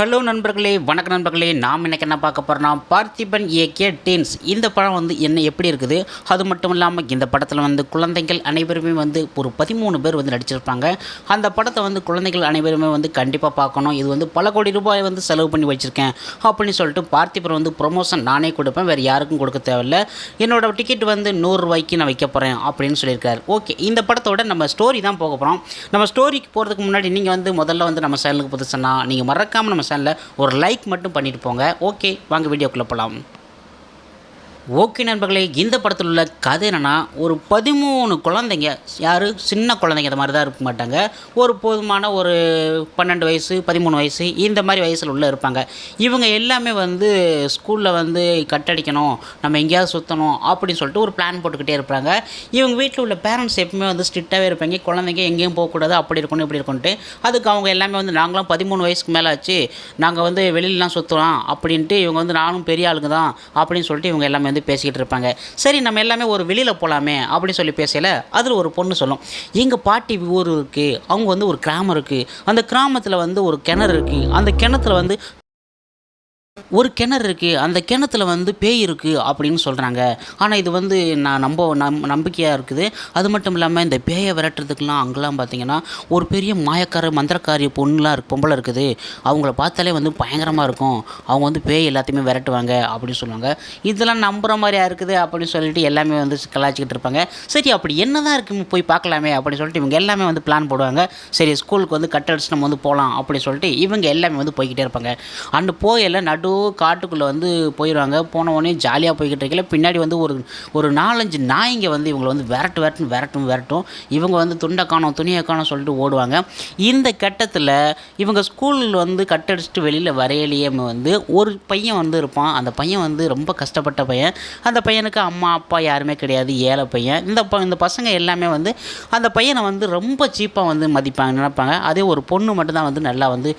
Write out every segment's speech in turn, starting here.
Hello நண்பர்களே வணக்க நண்பர்களே. நாம் எனக்கு என்ன பார்க்க போகிறோம்னா பார்த்திபன் இயக்கிய டீன்ஸ் இந்த படம் வந்து என்ன எப்படி இருக்குது? அது மட்டும் இல்லாமல் இந்த படத்தில் வந்து குழந்தைகள் அனைவருமே வந்து ஒரு பதிமூணு பேர் வந்து நடிச்சிருப்பாங்க. அந்த படத்தை வந்து குழந்தைகள் அனைவருமே வந்து கண்டிப்பாக பார்க்கணும். இது வந்து பல கோடி ரூபாய் வந்து செலவு பண்ணி வச்சுருக்கேன். அப்படின்னு சொல்லிட்டு பார்த்திபன் வந்து ப்ரொமோஷன் நானே கொடுப்பேன். வேறு யாருக்கும் கொடுக்க தேவையில்ல. என்னோடய டிக்கெட் வந்து நூறுரூவாய்க்கு நான் வைக்க போகிறேன் அப்படின்னு சொல்லியிருக்காரு. ஓகே இந்த படத்தோட நம்ம ஸ்டோரி தான் போக போகிறோம் நம்ம ஸ்டோரிக்கு போகிறதுக்கு முன்னாடி நீங்கள் வந்து முதல்ல வந்து நம்ம சேனலுக்கு புதுசுன்னா நீங்கள் மறக்காமல் நம்ம சேனலில் ஒரு லைக் மட்டும் பண்ணிட்டு போங்க. ஓகே வாங்க வீடியோக்குள்ளே போகலாம் ஓகே நண்பர்களே இந்த படத்தில் உள்ள கதை என்னென்னா ஒரு பதிமூணு குழந்தைங்க யார்? சின்ன குழந்தைங்க இந்த மாதிரி தான் இருக்க மாட்டாங்க. ஒரு போதுமான ஒரு பன்னெண்டு வயசு பதிமூணு வயசு இந்த மாதிரி வயசில் உள்ள இருப்பாங்க. இவங்க எல்லாமே வந்து ஸ்கூலில் வந்து கட்டடிக்கணும் நம்ம எங்கேயாவது சுற்றணும் அப்படின்னு சொல்லிட்டு ஒரு பிளான் போட்டுக்கிட்டே இருப்பாங்க. இவங்க வீட்டில் உள்ள பேரண்ட்ஸ் எப்பவுமே வந்து ஸ்ட்ரிக்டாகவே இருப்பாங்க. குழந்தைங்க எங்கேயும் போகக்கூடாது அப்படி இருக்கணும் இப்படி இருக்கணுன்ட்டு அதுக்கு அவங்க எல்லாமே வந்து நாங்களாம் பதிமூணு வயசுக்கு மேலே ஆச்சு நாங்கள் வந்து வெளியிலலாம் சுற்றலாம் அப்படின்ட்டு இவங்க வந்து நானும் பெரிய ஆளுங்க தான் அப்படின்னு சொல்லிட்டு இவங்க எல்லாமே வந்து பேசிக்கிட்டு இருப்பாங்க. சரி நம்ம எல்லாமே ஒரு வெளியில் போகலாமே அப்படின்னு சொல்லி பேசல அதில் ஒரு பொண்ணு சொல்லும். எங்கள் பாட்டி ஊர் இருக்குது அவங்க வந்து ஒரு கிராமம் இருக்குது அந்த கிராமத்தில் வந்து ஒரு கிணறு இருக்குது அந்த கிணத்துல வந்து ஒரு கிணறு இருக்குது அந்த கிணத்துல வந்து பேய் இருக்குது அப்படின்னு சொல்கிறாங்க ஆனால் இது வந்து நான் நம்ப நம் நம்பிக்கையாக இருக்குது. அது மட்டும் இல்லாமல் இந்த பேயை விரட்டுறதுக்கெலாம் அங்கெல்லாம் பார்த்தீங்கன்னா ஒரு பெரிய மாயக்கார மந்திரக்காரி பொண்ணுலாம் இருக்கு பொம்பளை இருக்குது. அவங்கள பார்த்தாலே வந்து பயங்கரமாக இருக்கும். அவங்க வந்து பேய் எல்லாத்தையுமே விரட்டுவாங்க அப்படின்னு சொல்லுவாங்க. இதெல்லாம் நம்புகிற மாதிரியா இருக்குது அப்படின்னு சொல்லிட்டு எல்லாமே வந்து கலாச்சிக்கிட்டு இருப்பாங்க. சரி அப்படி என்ன தான் இருக்குது போய் பார்க்கலாமே அப்படின்னு சொல்லிட்டு இவங்க எல்லாமே வந்து பிளான் போடுவாங்க. சரி ஸ்கூலுக்கு வந்து கட் அடிச்சு நம்ம வந்து போகலாம் அப்படின்னு சொல்லிட்டு இவங்க எல்லாமே வந்து போய்கிட்டே இருப்பாங்க. அண்டு போயெல்லாம் நடு காட்டுக்குள்ளே வந்து போயிடுவாங்க போன உடனே ஜாலியாக போய்கிட்டு இருக்கல பின்னாடி வந்து ஒரு ஒரு நாலஞ்சு நாய்ங்க வந்து இவங்களை வந்து விரட்டு விரட்டும் விரட்டும் விரட்டும். இவங்க வந்து துண்டை காணும் துணியை காணும் சொல்லிட்டு ஓடுவாங்க. இந்த கட்டத்தில் இவங்க ஸ்கூலில் வந்து கட்டடிச்சிட்டு வெளியில் வரையிலேயே வந்து ஒரு பையன் வந்து இருப்பான். அந்த பையன் வந்து ரொம்ப கஷ்டப்பட்ட பையன். அந்த பையனுக்கு அம்மா அப்பா யாருமே கிடையாது. ஏழை பையன். இந்த ப இந்த பசங்க எல்லாமே வந்து அந்த பையனை வந்து ரொம்ப சீப்பாக வந்து மதிப்பாங்க நினைப்பாங்க. அதே ஒரு பொண்ணு மட்டும்தான் வந்து நல்லா வந்து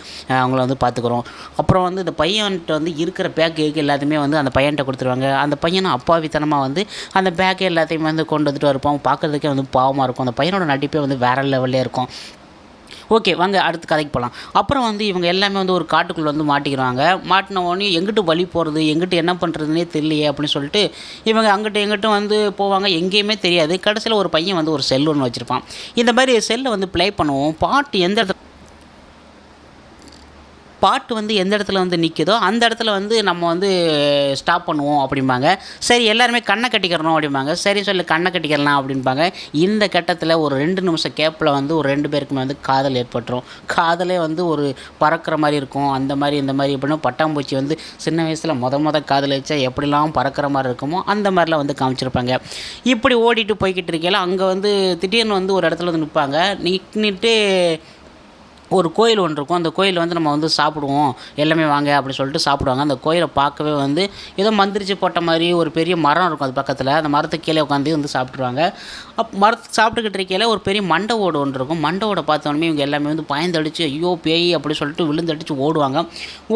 அவங்கள வந்து பார்த்துக்குறோம். அப்புறம் வந்து இந்த பையன்கிட்ட வந்து இருக்கிற பேக் கேக் எல்லாத்தையுமே வந்து அந்த பையன்கிட்ட கொடுத்துருவாங்க. அந்த பையனும் அப்பாவித்தனமாக வந்து அந்த பேக்கை எல்லாத்தையுமே வந்து கொண்டு வந்துட்டு இருப்பான். பார்க்குறதுக்கே வந்து பாவமாக இருக்கும். அந்த பையனோட நடிப்பே வந்து வேற லெவல்லே இருக்கும். ஓகே வாங்க அடுத்த கதைக்கு போகலாம் அப்புறம் வந்து இவங்க எல்லாமே வந்து ஒரு காட்டுக்குள்ளே வந்து மாட்டிக்கிறாங்க. மாட்டின உடனே எங்கிட்டு வழி போகிறது எங்கிட்டு என்ன பண்ணுறதுனே தெரியலையே அப்படின்னு சொல்லிட்டு இவங்க அங்கிட்ட எங்கிட்டும் வந்து போவாங்க. எங்கேயுமே தெரியாது. கடைசியில் ஒரு பையன் வந்து ஒரு செல் ஒன்று வச்சுருப்பான். இந்த மாதிரி செல்லை வந்து ப்ளே பண்ணுவோம். பாட்டு எந்த இடத்துல பாட்டு வந்து எந்த இடத்துல வந்து நிற்குதோ அந்த இடத்துல வந்து நம்ம வந்து ஸ்டாப் பண்ணுவோம் அப்படிம்பாங்க. சரி எல்லாருமே கண்ணை கட்டிக்கிறணும் அப்படிம்பாங்க. சரி சொல்லி கண்ணை கட்டிக்கிறலாம் அப்படிம்பாங்க. இந்த கட்டத்தில் ஒரு ரெண்டு நிமிஷம் கேப்பில் வந்து ஒரு ரெண்டு பேருக்குமே வந்து காதல் ஏற்பட்டுரும். காதலே வந்து ஒரு பறக்கிற மாதிரி இருக்கும். அந்த மாதிரி இந்த மாதிரி எப்படின்னா பட்டாம்பூச்சி வந்து சின்ன வயசில் மொத மொத காதல் வச்சா எப்படிலாம் பறக்கிற மாதிரி இருக்குமோ அந்த மாதிரிலாம் வந்து காமிச்சிருப்பாங்க. இப்படி ஓடிட்டு போய்கிட்டு இருக்கையில் அங்கே வந்து திடீர்னு வந்து ஒரு இடத்துல வந்து நிற்பாங்க நின்றுட்டு ஒரு கோயில் ஒன்று இருக்கும். அந்த கோயில் வந்து நம்ம வந்து சாப்பிடுவோம். எல்லாமே வாங்க அப்படி சொல்லிட்டு சாப்பிடுவாங்க. அந்த கோயிலை பார்க்கவே வந்து ஏதோ மந்திரிச்சு போட்ட மாதிரி ஒரு பெரிய மரம் இருக்கும் அது பக்கத்தில். அந்த மரத்துக்கு கீழே உட்காந்து வந்து சாப்பிட்ருவாங்க அப் மரத்து சாப்பிட்டுக்கிட்டு இருக்கையில ஒரு பெரிய மண்டை ஓடு ஒன்று இருக்கும். மண்டை ஓடை பார்த்தோன்னே இவங்க எல்லாமே வந்து பயந்தடிச்சு ஐயோ பேய் அப்படி சொல்லிட்டு விழுந்தடிச்சு ஓடுவாங்க.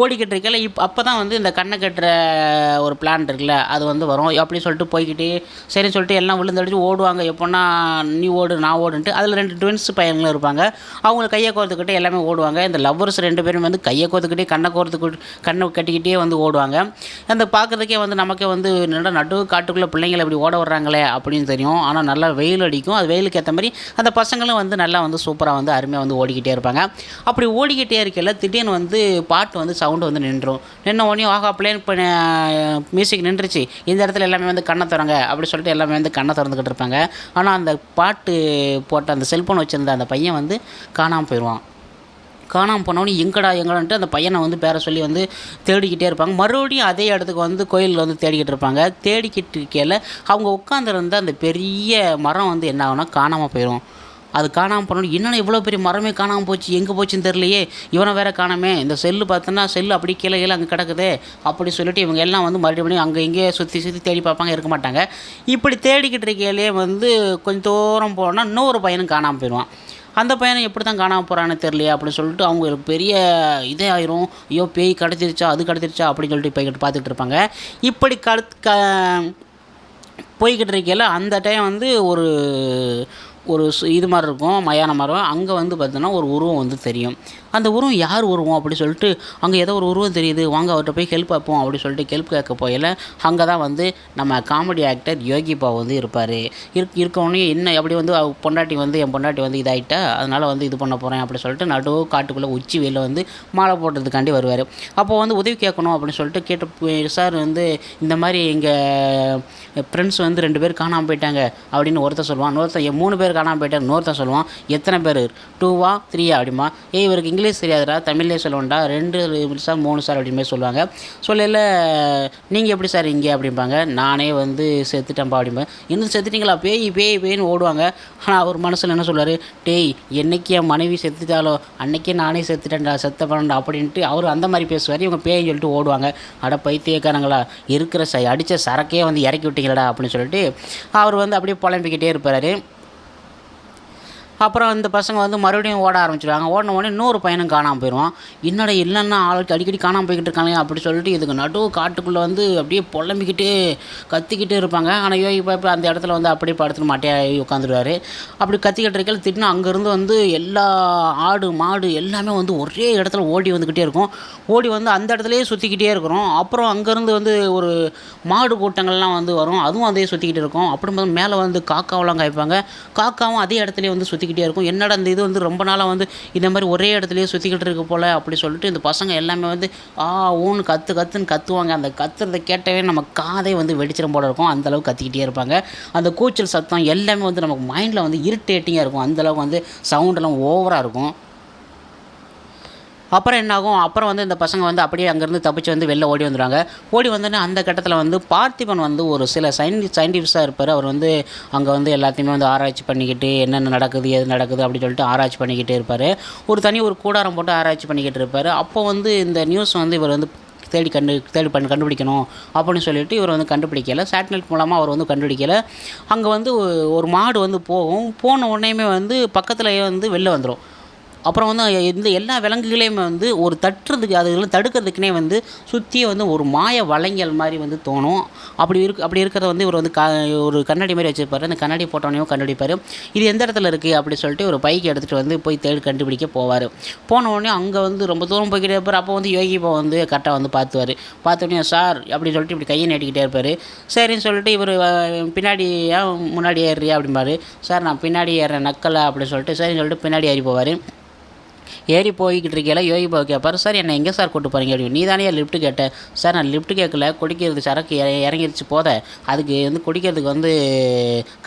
ஓடிக்கிட்டு இருக்கையில இப்போ அப்போ தான் வந்து இந்த கண்ணை கட்டுற ஒரு பிளான் இருக்குல்ல அது வந்து வரும். அப்படி சொல்லிட்டு போய்கிட்டு சரின்னு சொல்லிட்டு எல்லாம் விழுந்தடிச்சு ஓடுவாங்க. எப்போன்னா நீ ஓடு நான் ஓடுன்ட்டு அதில் ரெண்டு ட்வின்ஸ் பையங்களும் இருப்பாங்க. அவங்க கையை கோர்த்துக்கிட்டு எல்லாம் எல்லாமே ஓடுவாங்க. இந்த லவ்வர்ஸ் ரெண்டு பேரும் வந்து கையை கோத்துக்கிட்டே கண்ணை கோர்த்துக்கிட்டு கண்ணை கட்டிக்கிட்டே வந்து ஓடுவாங்க. அந்த பார்க்கறதுக்கே வந்து நமக்கே வந்து நட நடு காட்டுக்குள்ளே பிள்ளைங்களை இப்படி ஓட வர்றாங்களே அப்படின்னு தெரியும். ஆனால் நல்லா வெயில் அடிக்கும். அது வெயிலுக்கு ஏற்ற மாதிரி அந்த பசங்களும் வந்து நல்லா வந்து சூப்பராக வந்து அருமையாக வந்து ஓடிக்கிட்டே இருப்பாங்க. அப்படி ஓடிக்கிட்டே இருக்கையில் திடீர்னு வந்து பாட்டு வந்து சவுண்டு வந்து நின்றும் நின்ன உடனே ஆகா பிளேன் மியூசிக் நின்றுச்சு. இந்த இடத்துல எல்லாமே வந்து கண்ணை திறங்க அப்படி சொல்லிட்டு எல்லாமே வந்து கண்ணை திறந்துக்கிட்டு இருப்பாங்க. ஆனால் அந்த பாட்டு போட்ட அந்த செல்ஃபோன் வச்சுருந்த அந்த பையன் வந்து காணாமல் போயிடுவான் காணாமல் போனவொடனே எங்கடா எங்கடான்ட்டு அந்த பையனை வந்து பேர சொல்லி வந்து தேடிக்கிட்டே இருப்பாங்க. மறுபடியும் அதே இடத்துக்கு வந்து கோயிலில் வந்து தேடிக்கிட்டு இருப்பாங்க. தேடிக்கிட்டு இருக்கையில் அவங்க உட்காந்துருந்த அந்த பெரிய மரம் வந்து என்ன ஆகுனா காணாமல் போயிடும் அது காணாமல் போனோம் என்னென்ன இவ்வளோ பெரிய மரமே காணாமல் போச்சு எங்கே போச்சுன்னு தெரியலையே இவனை வேற காணாமே இந்த செல்லு பார்த்தோன்னா செல்லு அப்படி கீழே கீழே அங்கே கிடக்குதே அப்படி சொல்லிட்டு இவங்க எல்லாம் வந்து மறுபடியும் அங்கே இங்கேயே சுற்றி சுற்றி தேடி பார்ப்பாங்க இருக்க மாட்டாங்க. இப்படி தேடிக்கிட்டு இருக்கையிலே வந்து கொஞ்சம் தூரம் போனால் இன்னொரு பையனும் காணாமல் போயிடுவான். அந்த பையனை எப்படி தான் காணாமல் போகிறான்னு தெரியலையே அப்படின்னு சொல்லிட்டு அவங்களுக்கு பெரிய இதே ஆயிரும். ஐயோ பேய் கிடச்சிருச்சா அது கிடச்சிருச்சா அப்படின்னு சொல்லிட்டு போய்கிட்டு பார்த்துக்கிட்டு இருப்பாங்க. இப்படி கடு க போய்கிட்டு இருக்கையில் அந்த டைம் வந்து ஒரு ஒரு இது மாதிரி இருக்கும் மயான மரம் அங்கே வந்து பார்த்தோன்னா ஒரு உருவம் வந்து தெரியும். அந்த உருவம் யார் உருவம் அப்படி சொல்லிட்டு அங்கே ஏதோ ஒரு உருவம் தெரியுது. வாங்க அவர்கிட்ட போய் ஹெல்ப் பார்ப்போம் அப்படி சொல்லிட்டு ஹெல்ப் கேட்க போயில அங்கே தான் வந்து நம்ம காமெடி ஆக்டர் யோகி பாவ் வந்து இருப்பார். இருக் இருக்கவொடனே என்ன அப்படி வந்து பொண்டாட்டி வந்து என் பொண்டாட்டி வந்து இதாகிட்டா அதனால் வந்து இது பண்ண போகிறேன் அப்படி சொல்லிட்டு நடு காட்டுக்குள்ளே உச்சி வெயில வந்து மாலை போடுறதுக்காண்டி வருவார். அப்போது வந்து உதவி கேட்கணும் அப்படின்னு சொல்லிட்டு கேட்டு சார் வந்து இந்த மாதிரி எங்கள் ஃப்ரெண்ட்ஸ் வந்து ரெண்டு பேர் காணாமல் போயிட்டாங்க அப்படின்னு ஒருத்தர் சொல்லுவான். இன்னொருத்தன் "என் மூணு பேர் காணாமல் போயிட்டாங்க இன்னொருத்தன் சொல்லுவான் எத்தனை பேர்? டூவா த்ரீயா அப்படிமா ஏ இவருக்கு இங்கிலீஷ் தெரியாதுடா தமிழ்லேயே சொல்லுவோம்டா ரெண்டு சார் மூணு சார் அப்படின்னு சொல்லுவாங்க. சொல்லல நீங்கள் எப்படி சார் இங்கே? அப்படிம்பாங்க. நானே வந்து செத்துட்டேன்ப்பா அப்படிம்பேன் இன்னும் செத்துட்டீங்களா? பேய் பேய் பேய்னு ஓடுவாங்க. ஆனால் அவர் மனசில் என்ன சொல்லுவார்? டேய் என்னைக்கு என் மனைவி செத்துட்டாலோ அன்னைக்கே நானே செத்துட்டேன்டா செத்த பண்ணண்டா அப்படின்ட்டு அவர் அந்த மாதிரி பேசுவார். இவங்க பேய்ன்னு சொல்லிட்டு ஓடுவாங்க. அட பைத்தியக்காரங்களா இருக்கிற ச அடித்த சரக்கே வந்து இறக்கி விட்டீங்களடா அப்படின்னு சொல்லிட்டு அவர் வந்து அப்படியே புலம்பிக்கிட்டே இருப்பார். அப்புறம் இந்த பசங்க வந்து மறுபடியும் ஓட ஆரம்பிச்சிடுவாங்க ஓடின உடனே இன்னொரு பையனும் காணாமல் போயிடுவான். என்னடா இல்லைன்னா ஆளுக்கு அடிக்கடி காணாமல் போய்கிட்டு இருக்காங்க அப்படி சொல்லிட்டு இதுக்கு நடு காட்டுக்குள்ளே வந்து அப்படியே புலம்பிக்கிட்டு கத்திக்கிட்டு இருப்பாங்க. ஆனால் யோகி பாப்பா அந்த இடத்துல வந்து அப்படியே படுத்துட்டு மாட்டியாக உட்காந்துருவாரு அப்படி கத்திக்கிட்டு இருக்கையில் திடீர்னு அங்கேருந்து வந்து எல்லா ஆடு மாடு எல்லாமே வந்து ஒரே இடத்துல ஓடி வந்துக்கிட்டே இருக்கும். ஓடி வந்து அந்த இடத்துலையே சுற்றிக்கிட்டே இருக்கிறோம். அப்புறம் அங்கேருந்து வந்து ஒரு மாடு கூட்டங்கள்லாம் வந்து வரும். அதுவும் அதே சுற்றிக்கிட்டு இருக்கும். அப்புறம் மேலே வந்து காக்காவெல்லாம் காய்ப்பாங்க. காக்காவும் அதே இடத்துலயே வந்து சுற்றிக்கிட்டே இருக்கும். என்னடா இந்த இது வந்து ரொம்ப நாளாக வந்து இந்த மாதிரி ஒரே இடத்துலையே சுற்றிக்கிட்டு இருக்கு போல் அப்படி சொல்லிட்டு இந்த பசங்க எல்லாமே வந்து ஆ ஊன்னு கத்து கத்துன்னு கத்துவாங்க. அந்த கத்துறதை கேட்டவே நம்ம காதே வந்து வெடிச்சிடும் போல இருக்கும். அந்தளவுக்கு கத்திக்கிட்டே இருப்பாங்க. அந்த கூச்சல் சத்தம் எல்லாமே வந்து நமக்கு மைண்டில் வந்து இரிட்டேட்டிங்காக இருக்கும். அந்தளவுக்கு வந்து சவுண்டெல்லாம் ஓவராக இருக்கும். அப்புறம் என்னாகும்? அப்புறம் வந்து இந்த பசங்க வந்து அப்படியே அங்கேருந்து தப்பிச்சு வந்து வெளில ஓடி வந்துடுவாங்க ஓடி வந்தோடனே அந்த கட்டத்தில் வந்து பார்த்திபன் வந்து ஒரு சில சயின் சயின்டிஸ்டாக இருப்பார். அவர் வந்து அங்கே வந்து எல்லாத்தையுமே வந்து ஆராய்ச்சி பண்ணிக்கிட்டு என்னென்ன நடக்குது எது நடக்குது அப்படின்னு சொல்லிட்டு ஆராய்ச்சி பண்ணிக்கிட்டே இருப்பார். ஒரு தனி ஒரு கூடாரம் போட்டு ஆராய்ச்சி பண்ணிக்கிட்டு இருப்பார். அப்போ வந்து இந்த நியூஸ் வந்து இவர் வந்து தேடி கண்டு தேடி பண்ணி கண்டுபிடிக்கணும் அப்படின்னு சொல்லிட்டு இவர் வந்து கண்டுபிடிக்கல. சேட்டலைட் மூலமாக அவர் வந்து கண்டுபிடிக்கல. அங்கே வந்து ஒரு மாடு வந்து போகும். போன உடனேயுமே வந்து பக்கத்துலேயே வந்து வெளில வந்துடும் அப்புறம் வந்து இந்த எல்லா விலங்குகளையுமே வந்து ஒரு தட்டுறதுக்கு அதுகளை தடுக்கிறதுக்குனே வந்து சுற்றி வந்து ஒரு மாய வளைங்கல் மாதிரி வந்து தோணும். அப்படி இருக்கு அப்படி இருக்கிறத வந்து இவர் வந்து க ஒரு கண்ணாடி மாதிரி வச்சுருப்பாரு. அந்த கண்ணாடி போட்டோனையும் கண்டுபிடிப்பார். இது எந்த இடத்துல இருக்குது அப்படி சொல்லிட்டு ஒரு பைக் எடுத்துகிட்டு வந்து போய் தேடி கண்டுபிடிக்க போவார். போன உடனே அங்கே வந்து ரொம்ப தூரம் போய்கிட்டே இருப்பார். அப்போ வந்து யோகி பா வந்து கரெக்டாக வந்து பார்த்துவார். பார்த்தோன்னே சார் அப்படின்னு சொல்லிட்டு இப்படி கையை நீட்டிக்கிட்டே இருப்பார். சரின்னு சொல்லிட்டு இவர் பின்னாடி முன்னாடி ஏறுறியா? அப்படிம்பாரு. சார் நான் பின்னாடி ஏறுறேன் நக்கலை? அப்படின்னு சொல்லிட்டு சரின்னு சொல்லிட்டு பின்னாடி ஏறி போவார். ஏறி போய்கிட்டு இருக்கையில யோகி பாபு கேட்பாரு சார் என்னை எங்கே சார் கூட்டு போகிறீங்க அப்படின்னு. நீ தானே லிஃப்ட் கேட்டேன் சார் நான் லிஃப்ட் கேட்கல. குடிக்கிறது சரக்கு இறங்கிருச்சு போத. அதுக்கு வந்து குடிக்கிறதுக்கு வந்து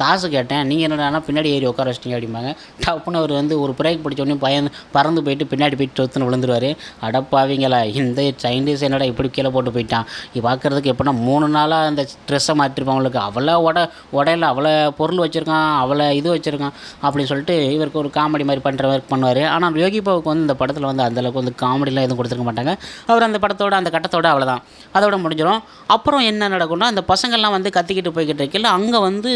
காசு கேட்டேன். நீங்கள் என்னடானா பின்னாடி ஏறி உட்கார வச்சிட்டீங்க அப்படிம்பாங்க. டப்புன்னு அவர் வந்து ஒரு பிரேக் பிடிச்ச உடனே பயந்து பறந்து போயிட்டு பின்னாடி போயிட்டு தொத்துன்னு விழுந்துருவார். அடப்பாவீங்களா இந்த சைனீஸ் என்னடா இப்படி கீழே போட்டு போயிட்டான்? இது பார்க்குறதுக்கு எப்படின்னா மூணு நாளாக அந்த ட்ரெஸ்ஸை மாற்றிருப்பான் அவங்களுக்கு அவ்வளோ உட உடையில அவ்வளோ பொருள் வச்சுருக்கான் அவ்வளோ இது வச்சுருக்கான் அப்படின்னு சொல்லிட்டு இவருக்கு ஒரு காமெடி மாதிரி பண்ணுற மாதிரி பண்ணுவார். ஆனால் யோகி பாவுக்கு வந்து இந்த படத்தில் வந்து அந்தளவுக்கு வந்து காமெடிலாம் எதுவும் கொடுத்துருக்க மாட்டாங்க. அவர் அந்த படத்தோட அந்த கட்டத்தோட அவ்வளோதான் அதோட முடிஞ்சிடும் அப்புறம் என்ன நடக்கும்னா அந்த பசங்கள்லாம் வந்து கத்திக்கிட்டு போய்கிட்டு இருக்கையில் அங்கே வந்து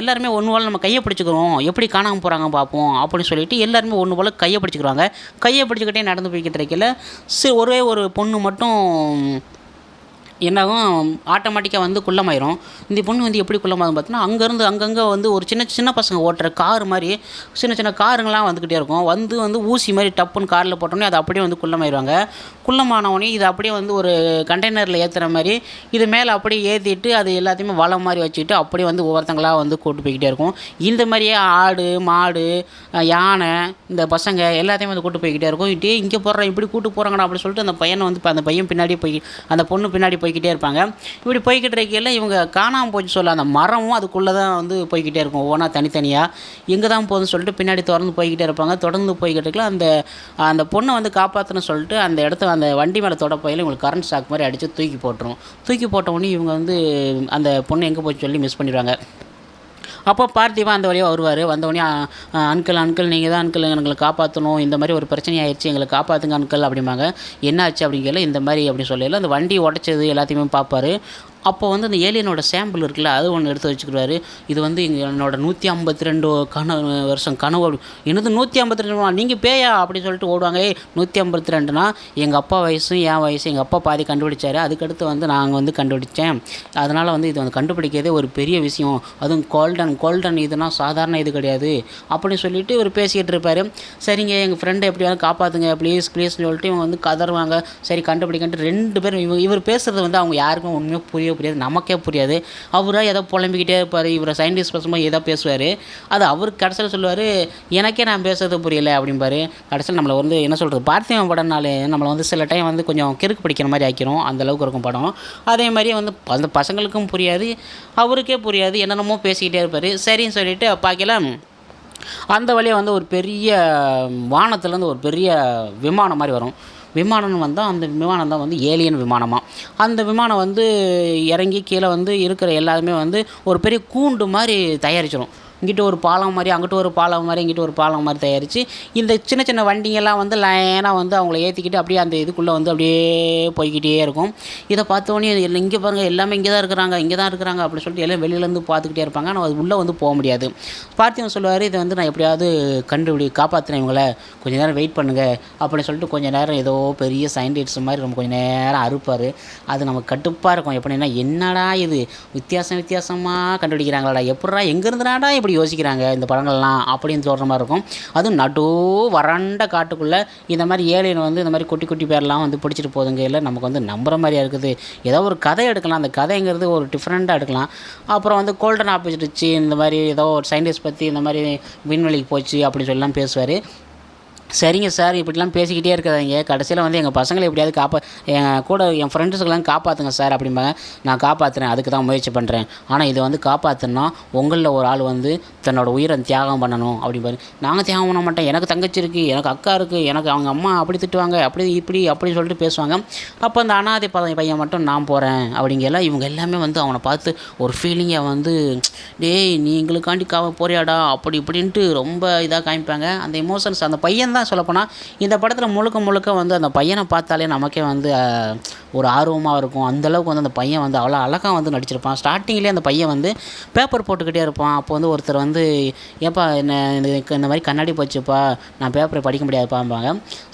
எல்லாருமே ஒன்று போல் நம்ம கையை பிடிச்சிக்கிறோம். எப்படி காணாமல் போகிறாங்க பார்ப்போம் அப்படின்னு சொல்லிட்டு எல்லாருமே ஒன்று போல் கையை பிடிச்சிக்கிறாங்க. கையை பிடிச்சிக்கிட்டே நடந்து போய்கிட்டு இருக்கையில் சி ஒரே ஒரு பொண்ணு மட்டும் என்னாகும் ஆட்டோமேட்டிக்காக வந்து குள்ளமாயிரும். இந்த பொண்ணு வந்து எப்படி குள்ளமாகும் பார்த்தீங்கன்னா அங்கேருந்து அங்கங்கே வந்து ஒரு சின்ன சின்ன பசங்க ஓட்டுற கார் மாதிரி சின்ன சின்ன காருங்களாம் வந்துக்கிட்டே இருக்கும். வந்து வந்து ஊசி மாதிரி டப்புன்னு காரில் போட்டோன்னே அது அப்படியே வந்து குள்ளமாயிருவாங்க. குள்ளமானவனே இது அப்படியே வந்து ஒரு கண்டெய்னரில் ஏற்றுற மாதிரி இது மேலே அப்படியே ஏற்றிட்டு அது எல்லாத்தையுமே வளம் மாதிரி வச்சுட்டு அப்படியே வந்து ஒவ்வொருத்தங்களாக வந்து கூட்டு போய்கிட்டே இருக்கும். இந்த மாதிரியே ஆடு மாடு யானை இந்த பசங்க எல்லாத்தையும் வந்து கூட்டு போய்கிட்டே இருக்கும். டே இங்கே போடுறேன் இப்படி கூட்டு போகிறாங்கடா அப்படின்னு சொல்லிட்டு அந்த பையனை வந்து அந்த பையன் பின்னாடி போய் அந்த பொண்ணு பின்னாடி போய் போய்கிட்டே இருப்பாங்க. இப்படி போய்கிட்டு இருக்கையில் இவங்க காணாமல் போச்சு சொல்ல அந்த மரமும் அதுக்குள்ளே தான் வந்து போய்கிட்டே இருக்கும். ஒவ்வொன்றா தனித்தனியாக எங்கே தான் போகுதுன்னு சொல்லிட்டு பின்னாடி தொடர்ந்து போய்கிட்டே இருப்பாங்க. தொடர்ந்து போய்கிட்டு இருக்கல அந்த அந்த பொண்ணை வந்து காப்பாற்றணும்னு சொல்லிட்டு அந்த இடத்த அந்த வண்டி மேலே தொட போயில இவங்களுக்கு கரண்ட் ஷாக் மாதிரி அடித்து தூக்கி போட்டுரும். தூக்கி போட்ட உடனே இவங்க வந்து அந்த பொண்ணு எங்கே போச்சு சொல்லி மிஸ் பண்ணிடுவாங்க. அப்போ பார்த்திபா அந்த வழியாக வருவார். வந்தவொடனே அன்கிள் அன்கிள் நீங்கள் தான் அன்கிள் எங்களை காப்பாற்றணும் இந்த மாதிரி ஒரு பிரச்சனை ஆயிடுச்சு எங்களை காப்பாற்றுங்க அன்கிள் அப்படிம்பாங்க. என்னாச்சு? அப்படிங்கல இந்த மாதிரி அப்படி சொல்லல அந்த வண்டி உடச்சது எல்லாத்தையுமே பார்ப்பாரு அப்போ வந்து அந்த ஏலியனோட சாம்பிள் இருக்குல்ல அது ஒன்று எடுத்து வச்சுக்கிறாரு இது வந்து இங்கே என்னோட நூற்றி ஐம்பத்தி ரெண்டு கனவு வருஷம் கனவு அப்படி. என்னது நூற்றி ஐம்பத்தி ரெண்டு நீங்கள் பேயா? அப்படி சொல்லிட்டு ஓடுவாங்க. ஏய் நூற்றி ஐம்பத்தி ரெண்டுனா எங்கள் அப்பா வயசும் என் வயசு எங்கள் அப்பா பாதி கண்டுபிடிச்சாரு. அதுக்கடுத்து வந்து நாங்கள் வந்து கண்டுபிடிச்சேன். அதனால் வந்து இது வந்து கண்டுபிடிக்கிறதே ஒரு பெரிய விஷயம். அதுவும் கோல்டன் கோல்டன் இதுனா சாதாரண இது கிடையாது. அப்படின்னு சொல்லிட்டு இவர் பேசிக்கிட்டு இருப்பார். சரிங்க எங்கள் ஃப்ரெண்டை எப்படியாவது காப்பாற்றுங்க ப்ளீஸ் ப்ளீஸ்னு சொல்லிட்டு இவங்க வந்து கதறுவாங்க. சரி கண்டுபிடிக்கன்ட்டு ரெண்டு பேரும் இவ இவர் பேசுகிறது வந்து அவங்க யாருக்கும் உண்மையாக புரியவே புரியாது நமக்கே புரியாது. அவராக ஏதோ புலம்பிக்கிட்டே இருப்பார் இவரை சயின்டிஸ்ட் பேசும்போது ஏதோ பேசுவார். அது அவர் கடைசியில் சொல்லுவார் எனக்கே நான் பேசுறது புரியல அப்படிம்பாரு. கடைசியில் நம்மளை வந்து என்ன சொல்கிறது பார்த்திபன் படம்னாலே நம்மளை வந்து சில டைம் வந்து கொஞ்சம் கிறுக்கு பிடிக்கிற மாதிரி ஆக்கிரும் அந்தளவுக்கு இருக்கும் படம். அதே மாதிரி வந்து அந்த பசங்களுக்கும் புரியாது அவருக்கே புரியாது என்னென்னமோ பேசிக்கிட்டே இருப்பார். சரின்னு சொல்லிட்டு பார்க்கலாம். அந்த வழியாக வந்து ஒரு பெரிய வானத்துலேருந்து ஒரு பெரிய விமானம் மாதிரி வரும். விமானம் வந்தால் அந்த விமானம் தான் வந்து ஏலியன் விமானமாக அந்த விமானம் வந்து இறங்கி கீழே வந்து இருக்கிற எல்லாருமே வந்து ஒரு பெரிய கூண்டு மாதிரி தயாரிச்சிடும் இங்கிட்ட ஒரு பாலம் மாதிரி அங்கிட்ட ஒரு பாலம் மாதிரி இங்கிட்ட ஒரு பாலம் மாதிரி தயாரித்து இந்த சின்ன சின்ன வண்டிங்கெல்லாம் வந்து லைனாக வந்து அவங்கள ஏற்றிக்கிட்டு அப்படியே அந்த இதுக்குள்ளே வந்து அப்படியே போய்க்கிட்டே இருக்கும். இதை பார்த்தோன்னே இல்லை இங்கே பாருங்கள் எல்லாமே இங்கே தான் இருக்கிறாங்க இங்கே தான் இருக்கிறாங்க அப்படின்னு சொல்லிட்டு எல்லாம் வெளியிலேருந்து பார்த்துக்கிட்டே இருப்பாங்க. ஆனால் அது உள்ளே வந்து போக முடியாது. பார்த்திவன் சொல்லுவார் இதை வந்து நான் எப்படியாவது கண்டுபிடி காப்பாற்றினேன் இவங்கள. கொஞ்சம் நேரம் வெயிட் பண்ணுங்கள் அப்படின்னு சொல்லிட்டு கொஞ்ச நேரம் ஏதோ பெரிய சயின்டிஸ்ட் மாதிரி நம்ம கொஞ்ச நேரம் அறுப்பார். அது நமக்கு கட்டுப்பாக இருக்கும். எப்படின்னா என்னடா இது? வித்தியாசம் வித்தியாசமாக கண்டுபிடிக்கிறாங்களாடா. எப்படா எங்கேருந்துடாடா இப்படி யோசிக்கிறாங்க இந்த படங்கள்லாம் அப்படின்னு சொல்கிற மாதிரி இருக்கும். அதுவும் நடு வறண்ட காட்டுக்குள்ளே இந்த மாதிரி ஏலியன் வந்து இந்த மாதிரி குட்டி குட்டி பேர்லாம் வந்து பிடிச்சிட்டு போதுங்க இல்லை நமக்கு வந்து நம்புற மாதிரியா இருக்குது. ஏதோ ஒரு கதை எடுக்கலாம். அந்த கதைங்கிறது ஒரு டிஃப்ரெண்ட்டாக எடுக்கலாம். அப்புறம் வந்து கோல்டன் ஆப்பர்ச்சுனிச்சு இந்த மாதிரி ஏதோ ஒரு சயின்டிஸ்ட் பற்றி இந்த மாதிரி விண்வெளிக்கு போச்சு அப்படின்னு சொல்லலாம் பேசுவார். சரிங்க சார் இப்படிலாம் பேசிக்கிட்டே இருக்காதீங்க. கடைசியில் வந்து எங்கள் பசங்களை எப்படியாவது காப்பா என் கூட என் ஃப்ரெண்ட்ஸுக்கெல்லாம் காப்பாற்றுங்க சார் அப்படிம்பாங்க. நான் காப்பாற்றுறேன் அதுக்கு தான் முயற்சி பண்ணுறேன் ஆனால் இதை வந்து காப்பாற்றுனா உங்களில் ஒரு ஆள் வந்து தன்னோட உயிரை தியாகம் பண்ணணும் அப்படிம்பாரு. நாங்கள் தியாகம் பண்ண மாட்டேன் எனக்கு தங்கச்சி இருக்குது எனக்கு அக்கா இருக்குது எனக்கு அவங்க அம்மா அப்படி திட்டுவாங்க அப்படி இப்படி அப்படி சொல்லிட்டு பேசுவாங்க. அப்போ அந்த அனாதை பதவி பையன் மட்டும் நான் போகிறேன் அப்படிங்கெல்லாம் இவங்க எல்லாமே வந்து அவனை பார்த்து ஒரு ஃபீலிங்கை வந்து டேய் நீ எங்களுக்காண்டி காவ போறியாடா? அப்படி இப்படின்ட்டு ரொம்ப இதாக காமிப்பாங்க. அந்த எமோஷன்ஸ் அந்த பையன் தான் சொல்லப்போனால் இந்த படத்தில் முழுக்க முழுக்க வந்து அந்த பையனை பார்த்தாலே நமக்கே வந்து ஒரு ஆர்வமாக இருக்கும். அந்தளவுக்கு வந்து அந்த பையன் வந்து அவ்வளோ அழகாக வந்து நடிச்சிருப்பான். ஸ்டார்டிங்லேயே அந்த பையன் வந்து பேப்பர் போட்டுக்கிட்டே இருப்பான். அப்போ வந்து ஒருத்தர் வந்து ஏப்பா என்ன இந்த இந்த மாதிரி கண்ணாடி போச்சுப்பா நான் பேப்பரை படிக்க முடியாதுப்பாம்பாங்க.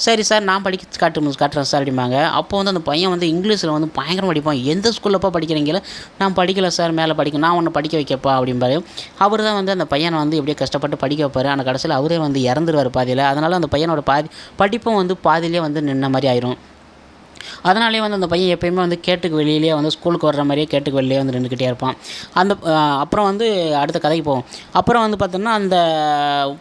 சரி சார் நான் படிக்க காட்டு காட்டுறேன் சார் அப்படிம்பாங்க. அப்போ வந்து அந்த பையன் வந்து இங்கிலீஷில் வந்து பயங்கரமாக படிப்பான் எந்த ஸ்கூல்லப்பா படிக்கிறீங்களோ நான் படிக்கல சார் மேலே படிக்க நான் ஒன்று படிக்க வைக்கப்பா அப்படிம்பாரு. அவர் தான் வந்து அந்த பையனை வந்து எப்படியோ கஷ்டப்பட்டு படிக்க வைப்பார். ஆனால் கடைசியில் அவரே வந்து இறந்துருவார் பாதியில். அதனால் அந்த பையனோட பாதி படிப்பும் வந்து பாதியிலே வந்து நின்ன மாதிரி ஆயிரும். அதனாலே வந்து அந்த பையன் எப்பயுமே வந்து கேட்டுக்கு வெளியிலேயே வந்து ஸ்கூலுக்கு வர்ற மாதிரியே கேட்டுக்கு வெளியே வந்து நின்றுக்கிட்டே இருப்பான். அந்த அப்புறம் வந்து அடுத்த கதைக்கு போவோம். அப்புறம் வந்து பார்த்தோம்னா அந்த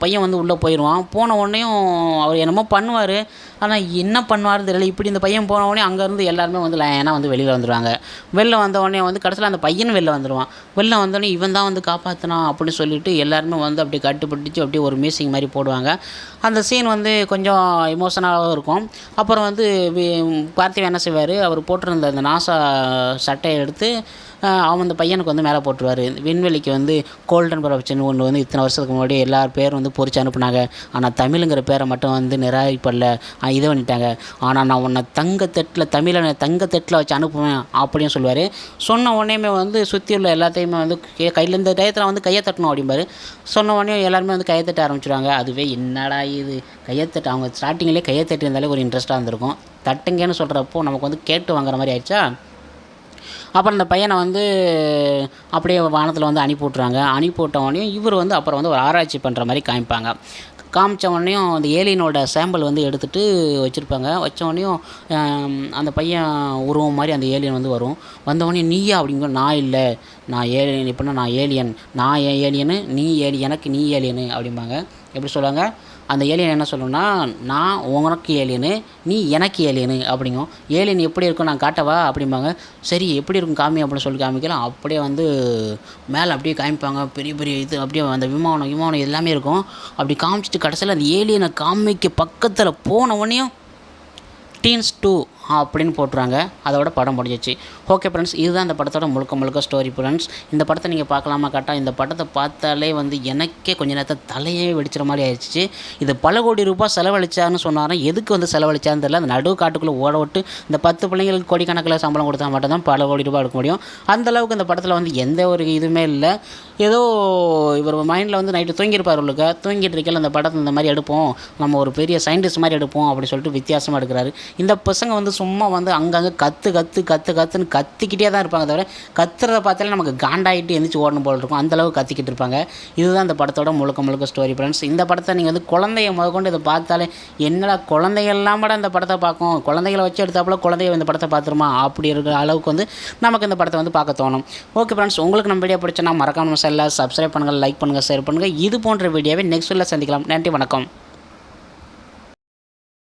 பையன் வந்து உள்ளே போயிடுவான் போன உடனேயும் அவர் என்னமோ பண்ணுவார். ஆனால் என்ன பண்ணுவாருன்னு தெரியல. இப்படி இந்த பையன் போன உடனே அங்கேருந்து எல்லாருமே வந்து ஏன்னா வந்து வெளியில் வந்துடுவாங்க வெளில வந்த உடனே வந்து கடைசியில் அந்த பையன் வெளில வந்துடுவான் வெளில வந்தோடனே இவன் தான் வந்து காப்பாற்றினான் அப்படின்னு சொல்லிட்டு எல்லாருமே வந்து அப்படியே கட்டுப்பிடிச்சு அப்படியே ஒரு மியூசிக் மாதிரி போடுவாங்க. அந்த சீன் வந்து கொஞ்சம் எமோஷனலாகவும் இருக்கும். அப்புறம் வந்து பார்த்திவன் என்ன செய்வார்? அவர் போட்டிருந்த அந்த நாசா சட்டையை எடுத்து அவன் அந்த பையனுக்கு வந்து மேலே போட்டுருவார். விண்வெளிக்கு வந்து கோல்டன் ப்ரொஃபஷன் ஒன்று வந்து இத்தனை வருஷத்துக்கு முன்னாடி எல்லார் பேரும் வந்து பொறிச்சு அனுப்புனாங்க. ஆனால் தமிழுங்கிற பேரை மட்டும் வந்து நிராகரிப்படல இதை இது பண்ணிட்டாங்க. ஆனால் நான் உன்னை தங்கத்தட்டில் தமிழனை தங்கத்தட்டில் வச்சு அனுப்புவேன் அப்படின்னு சொல்லுவார். சொன்ன உடனேமே வந்து சுற்றி உள்ள எல்லாத்தையுமே வந்து கையில் இந்த டயத்தில் வந்து கையை தட்டணும் அப்படிம்பாரு. சொன்ன உடனே எல்லாருமே வந்து கையை தட்ட ஆரம்பிச்சிடுவாங்க அதுவே என்னடா இது? கையை தட்ட அவங்க ஸ்டார்டிங்லேயே கையை தட்டி இருந்தாலே ஒரு இன்ட்ரெஸ்ட்டாக இருந்திருக்கும். தட்டுங்கன்னு சொல்கிறப்போ நமக்கு வந்து கேட்டு வாங்குற மாதிரி ஆயிடுச்சா? அப்புறம் அந்த பையனை வந்து அப்படியே வானத்தில் வந்து அனுப்பி விட்றாங்க அனுப்பி விட்டவொடனே இவர் வந்து அப்புறம் வந்து ஒரு ஆராய்ச்சி பண்ணுற மாதிரி காமிப்பாங்க. காமிச்ச உடனேயும் அந்த ஏலியனோட சாம்பிள் வந்து எடுத்துகிட்டு வச்சுருப்பாங்க. வச்ச உடனேயும் அந்த பையன் உருவம் மாதிரி அந்த ஏலியன் வந்து வரும். வந்தவொடனே நீயா? அப்படிங்கிற நான் இல்லை. நான் ஏலியன் எப்படின்னா நான் ஏலியன் நான் ஏன் ஏலியனு நீ ஏலி எனக்கு நீ ஏலியனு அப்படிம்பாங்க. எப்படி சொல்லுவாங்க? அந்த ஏலியன் என்ன சொல்லணும்னா நான் உனக்கு ஏலியனு நீ எனக்கு ஏலியனு அப்படிங்கும். ஏலியன் எப்படி இருக்கும் நான் காட்டவா? அப்படிம்பாங்க. சரி எப்படி இருக்கும் காமி? அப்படின்னு சொல்லி காமிக்கலாம் அப்படியே வந்து மேலே அப்படியே காமிப்பாங்க. பெரிய பெரிய இது அப்படியே அந்த விமானம் விமானம் எல்லாமே இருக்கும். அப்படி காமிச்சிட்டு கடைசியில் அந்த ஏலியனை காமிக்க பக்கத்தில் போன உடனேயும் டீன்ஸ் டூ அப்படின்னு போட்டுருவாங்க அதோட படம் முடிஞ்சிச்சு. ஓகே ஃப்ரெண்ட்ஸ் இதுதான் இந்த படத்தோட முழுக்க முழுக்க ஸ்டோரி ஃப்ரெண்ட்ஸ் இந்த படத்தை நீங்கள் பார்க்கலாமா கரெக்டாக இந்த படத்தை பார்த்தாலே வந்து எனக்கே கொஞ்ச நேரத்தை தலையே வெடிச்சிற மாதிரி ஆயிடுச்சு. இது பல கோடி ரூபாய் செலவழிச்சான்னு சொன்னாலும் எதுக்கு வந்து செலவழிச்சான்னு தெரியல. அந்த நடு காட்டுக்குள்ளே ஓட விட்டு இந்த பத்து பிள்ளைங்களுக்கு கோடிக்கணக்கில் சம்பளம் கொடுத்தா மட்டும் தான் பல கோடி ரூபாய் எடுக்க முடியும். அந்த அளவுக்கு இந்த படத்தில் வந்து எந்த ஒரு இதுவுமே இல்லை. ஏதோ இவர் மைண்டில் வந்து நைட்டு தூங்கியிருப்பார் உள்ளுக்க. தூங்கிட்டு இருக்கல அந்த படத்தை இந்த மாதிரி எடுப்போம். நம்ம ஒரு பெரிய சயின்டிஸ்ட் மாதிரி எடுப்போம் அப்படின்னு சொல்லிட்டு வித்தியாசமாக எடுக்கிறாரு. இந்த பசங்க வந்து சும்மா வந்து அங்கங்கே கற்று கற்று கற்று கற்றுன்னு கத்திக்கிட்டே தான் இருப்பாங்க தவிர கத்துறத பார்த்தாலே நமக்கு காண்டாயிட்டு எந்திரிச்சு ஓடணும் போல் இருக்கும். அந்தளவு கத்திக்கிட்டு இருப்பாங்க. இதுதான் இந்த படத்தோட முழுக்க முழுக்க ஸ்டோரி ஃப்ரெண்ட்ஸ் இந்த படத்தை நீங்கள் வந்து குழந்தைய முதற்கொண்டு இதை பார்த்தாலே என்னடா குழந்தைகள்லாம் கூட இந்த படத்தை பார்க்கும். குழந்தைகளை வச்சு எடுத்தாப்புல குழந்தைய இந்த படத்தை பார்த்துருமா? அப்படி இருக்கிற அளவுக்கு வந்து நமக்கு இந்த படத்தை வந்து பார்க்க தோணும். ஓகே ஃப்ரெண்ட்ஸ் உங்களுக்கு நம்ம வீடியோ பிடிச்சா மறக்காம செல்ல சப்ஸ்கிரைப் பண்ணுங்கள் லைக் பண்ணுங்கள் ஷேர் பண்ணுங்கள் இது போன்ற வீடியோவை நெக்ஸ்ட் சந்திக்கலாம். நன்றி வணக்கம்.